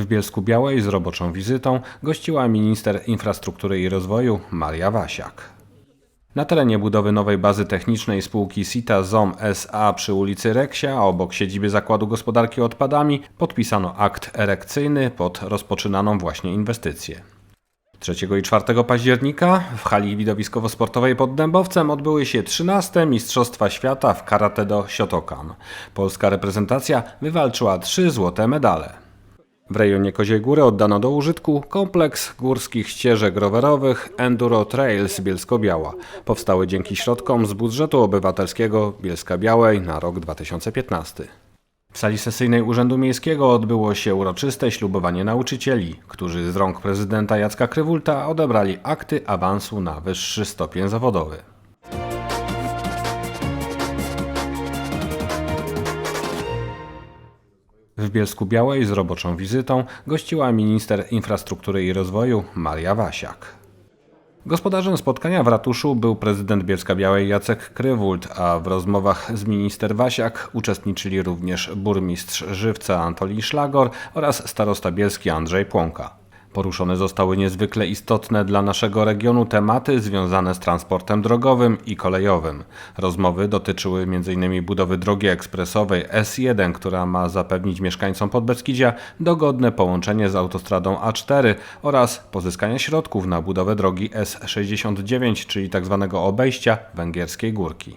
W Bielsku Białej z roboczą wizytą gościła minister infrastruktury i rozwoju Maria Wasiak. Na terenie budowy nowej bazy technicznej spółki SITA ZOM SA przy ulicy Reksia, obok siedziby Zakładu Gospodarki Odpadami, podpisano akt erekcyjny pod rozpoczynaną właśnie inwestycję. 3 i 4 października w hali widowiskowo-sportowej pod Dębowcem odbyły się 13 Mistrzostwa Świata w karate do Shotokan. Polska reprezentacja wywalczyła trzy złote medale. W rejonie Koziej Góry oddano do użytku kompleks górskich ścieżek rowerowych Enduro Trails Bielsko-Biała. Powstały dzięki środkom z budżetu obywatelskiego Bielska Białej na rok 2015. W sali sesyjnej Urzędu Miejskiego odbyło się uroczyste ślubowanie nauczycieli, którzy z rąk prezydenta Jacka Krywulta odebrali akty awansu na wyższy stopień zawodowy. W Bielsku Białej z roboczą wizytą gościła minister infrastruktury i rozwoju Maria Wasiak. Gospodarzem spotkania w ratuszu był prezydent Bielska Białej Jacek Krywult, a w rozmowach z minister Wasiak uczestniczyli również burmistrz Żywca Antolii Szlagor oraz starosta bielski Andrzej Płonka. Poruszone zostały niezwykle istotne dla naszego regionu tematy związane z transportem drogowym i kolejowym. Rozmowy dotyczyły m.in. budowy drogi ekspresowej S1, która ma zapewnić mieszkańcom Podbeskidzia dogodne połączenie z autostradą A4 oraz pozyskania środków na budowę drogi S69, czyli tzw. obejścia Węgierskiej Górki.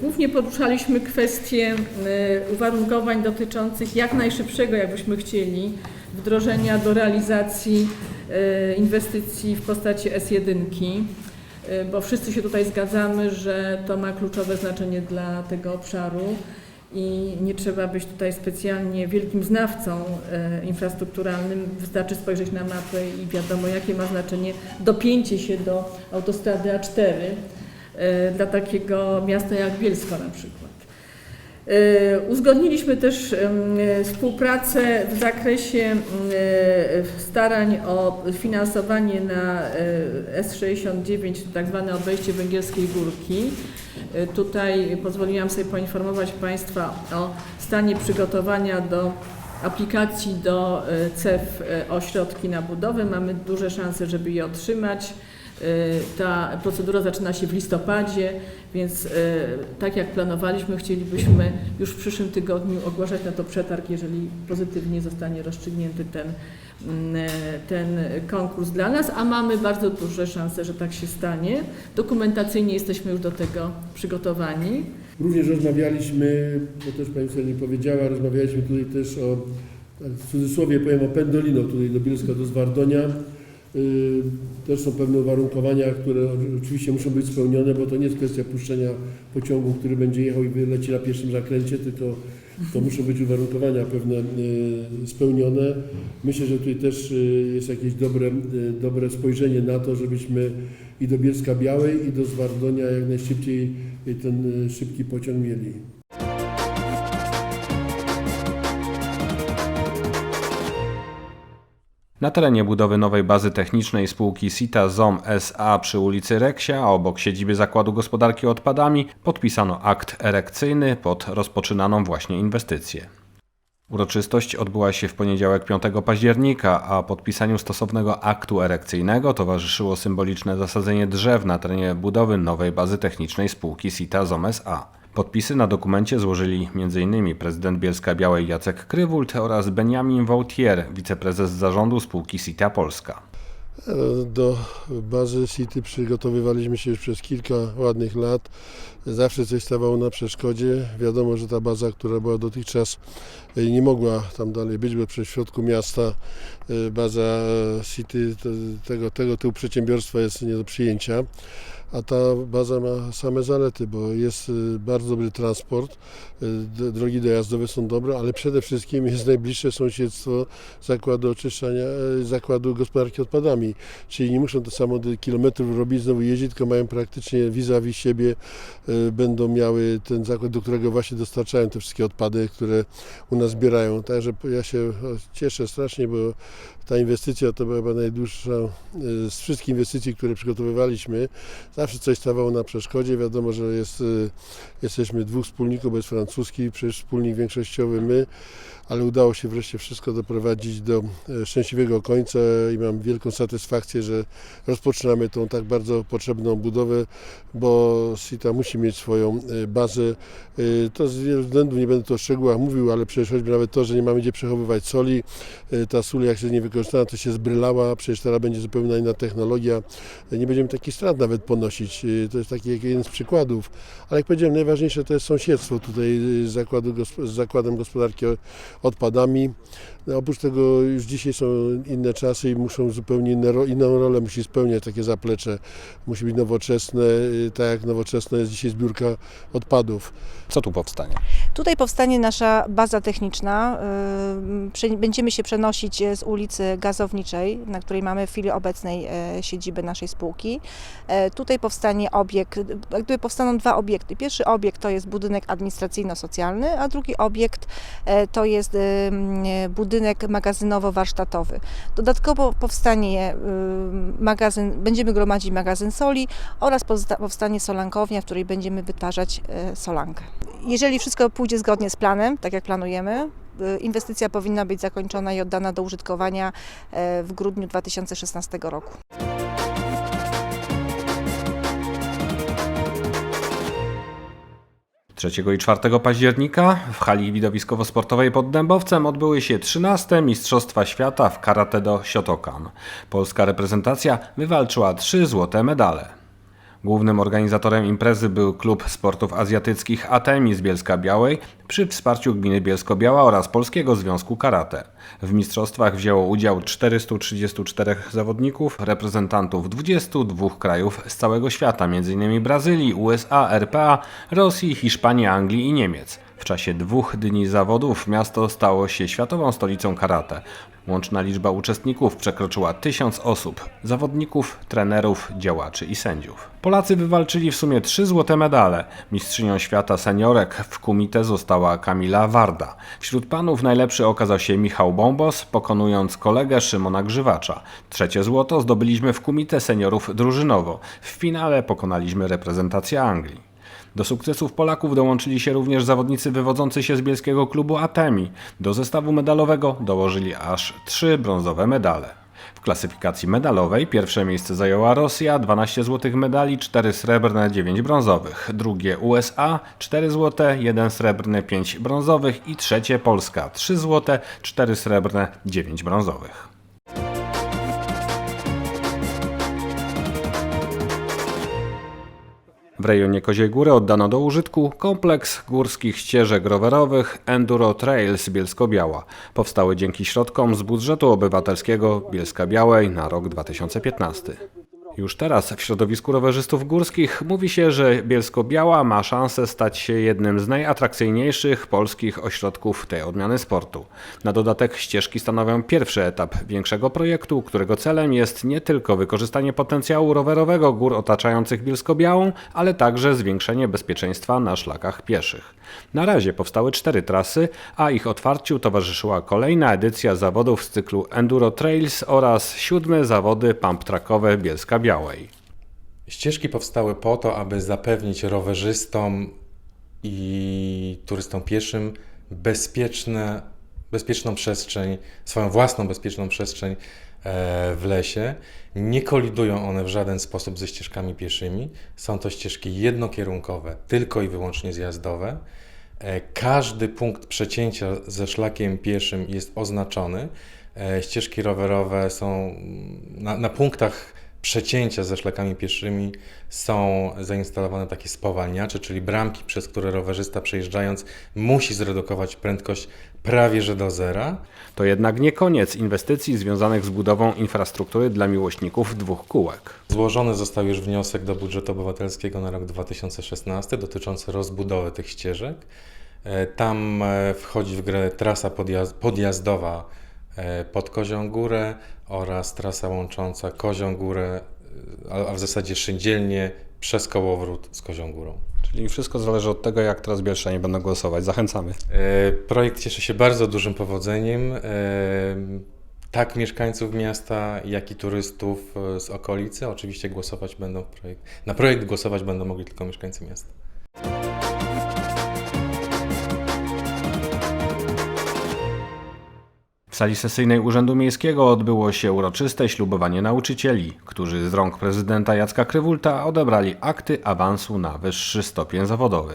Głównie poruszaliśmy kwestie e, uwarunkowań dotyczących jak najszybszego, jakbyśmy chcieli, wdrożenia do realizacji e, inwestycji w postaci S1, e, bo wszyscy się tutaj zgadzamy, że to ma kluczowe znaczenie dla tego obszaru i nie trzeba być tutaj specjalnie wielkim znawcą e, infrastrukturalnym. Wystarczy spojrzeć na mapę i wiadomo, jakie ma znaczenie dopięcie się do autostrady A4 e, dla takiego miasta jak Bielsko na przykład. E, Uzgodniliśmy też współpracę w zakresie em, starań o finansowanie na e, S69, tak zwane obejście Węgierskiej Górki. Tutaj pozwoliłam sobie poinformować Państwa o stanie przygotowania do aplikacji do CEF e, o środki na budowę. Mamy duże szanse, żeby je otrzymać. E, Ta procedura zaczyna się w listopadzie, więc e, tak jak planowaliśmy, chcielibyśmy już w przyszłym tygodniu ogłaszać na to przetarg, jeżeli pozytywnie zostanie rozstrzygnięty ten, mm, ten konkurs dla nas, a mamy bardzo duże szanse, że tak się stanie. Dokumentacyjnie jesteśmy już do tego przygotowani. Również rozmawialiśmy, bo też Pani sobie nie powiedziała, rozmawialiśmy tutaj też o, w cudzysłowie powiem o Pendolino, tutaj do Bielska, do Zwardonia. Też są pewne uwarunkowania, które oczywiście muszą być spełnione, bo to nie jest kwestia puszczenia pociągu, który będzie jechał i wyleci na pierwszym zakręcie, tylko to muszą być uwarunkowania pewne yy, spełnione. Myślę, że tutaj też yy, jest jakieś dobre, yy, dobre spojrzenie na to, żebyśmy i do Bielska Białej, i do Zwardonia jak najszybciej ten szybki pociąg mieli. Na terenie budowy nowej bazy technicznej spółki SITA ZOM SA przy ulicy Reksia, obok siedziby Zakładu Gospodarki Odpadami, podpisano akt erekcyjny pod rozpoczynaną właśnie inwestycję. Uroczystość odbyła się w poniedziałek 5 października, a podpisaniu stosownego aktu erekcyjnego towarzyszyło symboliczne zasadzenie drzew na terenie budowy nowej bazy technicznej spółki SITA ZOM SA. Podpisy na dokumencie złożyli m.in. prezydent Bielska Białej Jacek Krywult oraz Benjamin Vautier, wiceprezes zarządu spółki SITA Polska. Do bazy City przygotowywaliśmy się już przez kilka ładnych lat. Zawsze coś stawało na przeszkodzie. Wiadomo, że ta baza, która była dotychczas, y, nie mogła tam dalej być, bo przez środku miasta y, baza City to- tego, tego typu przedsiębiorstwa jest nie do przyjęcia. A ta baza ma same zalety, bo jest y, bardzo dobry transport, y, drogi dojazdowe są dobre, ale przede wszystkim jest najbliższe sąsiedztwo zakładu oczyszczania, y, zakładu gospodarki odpadami. Czyli nie muszą to samo kilometrów robić, znowu jeździć, tylko mają praktycznie vis-a-vis siebie, będą miały ten zakład, do którego właśnie dostarczają te wszystkie odpady, które u nas zbierają. Także ja się cieszę strasznie, bo ta inwestycja to była chyba najdłuższa z wszystkich inwestycji, które przygotowywaliśmy. Zawsze coś stawało na przeszkodzie. Wiadomo, że jest, y, jesteśmy dwóch wspólników, jest francuski, przecież wspólnik większościowy my, ale udało się wreszcie wszystko doprowadzić do e, szczęśliwego końca i mam wielką satysfakcję, że rozpoczynamy tą tak bardzo potrzebną budowę, bo SITA musi mieć swoją e, bazę. E, To z wielu względów, nie będę tu o szczegółach mówił, ale przecież choćby nawet to, że nie mamy gdzie przechowywać soli, ta sól jak się nie wykorzystana, to się zbrylała, przecież teraz będzie zupełnie inna technologia, nie będziemy takich strat nawet ponosić. To jest taki jeden z przykładów, ale jak powiedziałem, najważniejsze to jest sąsiedztwo tutaj z, zakładu, z zakładem gospodarki odpadami. No, oprócz tego już dzisiaj są inne czasy i muszą zupełnie inne, inną rolę musi spełniać takie zaplecze. Musi być nowoczesne, e, tak jak nowoczesna jest dzisiaj zbiórka odpadów. Co tu powstanie? Tutaj powstanie nasza baza techniczna. Prze- Będziemy się przenosić z ulicy Gazowniczej, na której mamy w chwili obecnej siedzibę naszej spółki. Tutaj powstanie obiekt, jak gdyby powstaną dwa obiekty. Pierwszy obiekt to jest budynek administracyjno-socjalny, a drugi obiekt to jest budynek magazynowo-warsztatowy. Dodatkowo powstanie ym, magazyn, będziemy gromadzić magazyn soli oraz powstanie solankownia, w której będziemy wytwarzać e, solankę. Jeżeli wszystko pójdzie zgodnie z planem, tak jak planujemy, y, inwestycja powinna być zakończona i oddana do użytkowania w grudniu 2016 roku. 3 i 4 października w hali widowiskowo-sportowej pod Dębowcem odbyły się 13 Mistrzostwa Świata w karate do Shotokan. Polska reprezentacja wywalczyła trzy złote medale. Głównym organizatorem imprezy był Klub Sportów Azjatyckich Atemi z Bielska Białej przy wsparciu gminy Bielsko-Biała oraz Polskiego Związku Karate. W mistrzostwach wzięło udział 434 zawodników, reprezentantów 22 krajów z całego świata, m.in. Brazylii, USA, RPA, Rosji, Hiszpanii, Anglii i Niemiec. W czasie dwóch dni zawodów miasto stało się światową stolicą karate. Łączna liczba uczestników przekroczyła tysiąc osób zawodników, trenerów, działaczy i sędziów. Polacy wywalczyli w sumie trzy złote medale. Mistrzynią świata seniorek w kumite została Kamila Warda. Wśród panów najlepszy okazał się Michał Bombos, pokonując kolegę Szymona Grzywacza. Trzecie złoto zdobyliśmy w kumite seniorów drużynowo. W finale pokonaliśmy reprezentację Anglii. Do sukcesów Polaków dołączyli się również zawodnicy wywodzący się z bielskiego klubu Atemi. Do zestawu medalowego dołożyli aż trzy brązowe medale. W klasyfikacji medalowej pierwsze miejsce zajęła Rosja, 12 złotych medali, 4 srebrne, 9 brązowych. Drugie USA, 4 złote, 1 srebrny, 5 brązowych i trzecie Polska, 3 złote, 4 srebrne, 9 brązowych. W rejonie Koziej Góry oddano do użytku kompleks górskich ścieżek rowerowych Enduro Trails Bielsko-Biała. Powstały dzięki środkom z budżetu obywatelskiego Bielska Białej na rok 2015. Już teraz w środowisku rowerzystów górskich mówi się, że Bielsko-Biała ma szansę stać się jednym z najatrakcyjniejszych polskich ośrodków tej odmiany sportu. Na dodatek ścieżki stanowią pierwszy etap większego projektu, którego celem jest nie tylko wykorzystanie potencjału rowerowego gór otaczających Bielsko-Białą, ale także zwiększenie bezpieczeństwa na szlakach pieszych. Na razie powstały cztery trasy, a ich otwarciu towarzyszyła kolejna edycja zawodów z cyklu Enduro Trails oraz siódme zawody pump trackowe Bielska Białej. Ścieżki powstały po to, aby zapewnić rowerzystom i turystom pieszym bezpieczne, bezpieczną przestrzeń, swoją własną bezpieczną przestrzeń e, w lesie. Nie kolidują one w żaden sposób ze ścieżkami pieszymi. Są to ścieżki jednokierunkowe, tylko i wyłącznie zjazdowe. E, Każdy punkt przecięcia ze szlakiem pieszym jest oznaczony. E, Ścieżki rowerowe są na, na punktach przecięcia ze szlakami pieszymi są zainstalowane takie spowalniacze, czyli bramki, przez które rowerzysta przejeżdżając musi zredukować prędkość prawie że do zera. To jednak nie koniec inwestycji związanych z budową infrastruktury dla miłośników dwóch kółek. Złożony został już wniosek do budżetu obywatelskiego na rok 2016 dotyczący rozbudowy tych ścieżek. E, Tam e, wchodzi w grę trasa podjaz- podjazdowa pod Kozią Górę oraz trasa łącząca Kozią Górę, e, a w zasadzie szyndzielnie przez kołowrót z Kozią Górą. Czyli wszystko zależy od tego, jak teraz Bielszanie będą głosować. Zachęcamy. E, Projekt cieszy się bardzo dużym powodzeniem. e, Tak mieszkańców miasta, jak i turystów e, z okolicy. Oczywiście głosować będą w projekt. Na projekt głosować będą mogli tylko mieszkańcy miasta. W sali sesyjnej Urzędu Miejskiego odbyło się uroczyste ślubowanie nauczycieli, którzy z rąk prezydenta Jacka Krywulta odebrali akty awansu na wyższy stopień zawodowy.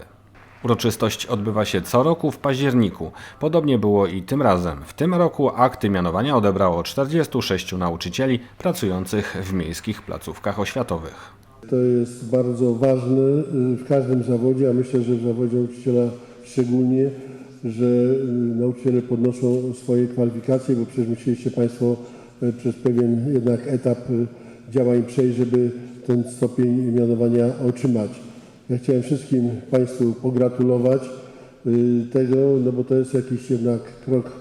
Uroczystość odbywa się co roku w październiku. Podobnie było i tym razem. W tym roku akty mianowania odebrało 46 nauczycieli pracujących w miejskich placówkach oświatowych. To jest bardzo ważne y, w każdym zawodzie, a myślę, że w zawodzie nauczyciela szczególnie, że y, nauczyciele podnoszą swoje kwalifikacje, bo przecież musieliście Państwo y, przez pewien jednak etap y, działań przejść, żeby ten stopień mianowania otrzymać. Ja chciałem wszystkim Państwu pogratulować tego, no bo to jest jakiś jednak krok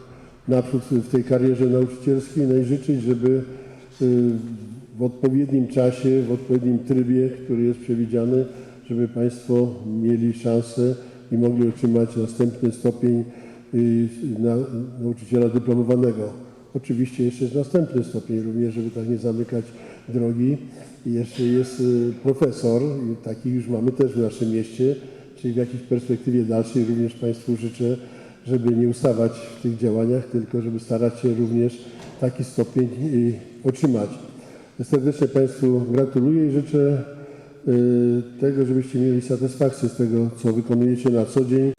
naprzód w tej karierze nauczycielskiej, no i życzyć, żeby w odpowiednim czasie, w odpowiednim trybie, który jest przewidziany, żeby Państwo mieli szansę i mogli otrzymać następny stopień y, na, nauczyciela dyplomowanego. Oczywiście jeszcze jest następny stopień również, żeby tak nie zamykać drogi. I jeszcze jest y, profesor, i taki już mamy też w naszym mieście, czyli w jakiejś perspektywie dalszej również Państwu życzę, żeby nie ustawać w tych działaniach, tylko żeby starać się również taki stopień y, otrzymać. Serdecznie Państwu gratuluję i życzę tego, żebyście mieli satysfakcję z tego, co wykonujecie na co dzień.